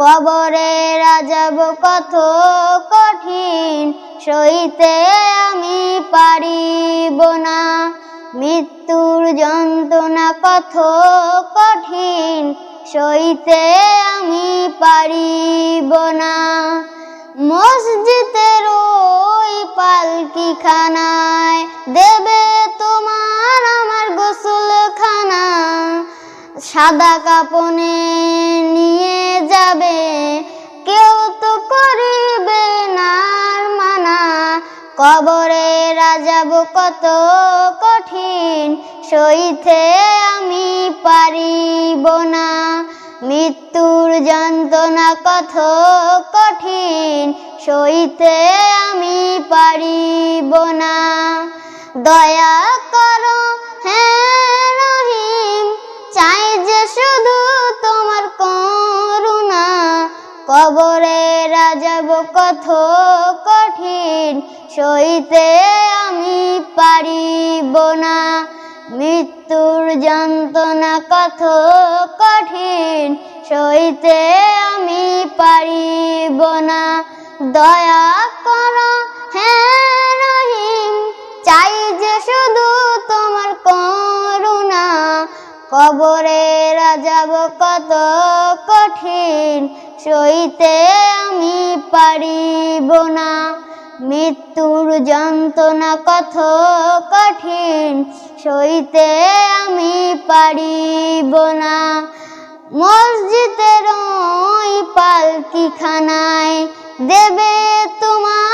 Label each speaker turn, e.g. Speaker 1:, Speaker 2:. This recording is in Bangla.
Speaker 1: কবরে রাজাব কত কঠিন, সইতে আমি পারিব না। মৃত্যুর যন্ত্রণা কত কঠিন, সইতে আমি পারিব না। মসজিদের ওই পালকি খানায় দেবে তোমার আমার গোসল খানা সাদা কাপনে নিয়ে কবরে রাজাব কত কঠিন, সইতে আমি পারিব না। মৃত্যুর যন্ত্রণা কত কঠিন, সইতে আমি পারিব না। দয়া করো হ্যাঁ রহিম, চাই যে শুধু তোমার করুণা। কবরে রাজাব কত কঠিন সইতে আমি পারিব না। মৃত্যুর যন্ত্রণা কত কঠিন, সইতে আমি পারিব না। দয়া করো হ্যাঁ রহিম, চাই যে শুধু তোমার করুণা। কবরে রাজাব কত কঠিন, সইতে আমি পারিব না। মৃত্যুর যন্ত্রণা কত কঠিন সইতে আমি পারিব না। মসজিদের ওই পালকিখানায় দেবে তোমার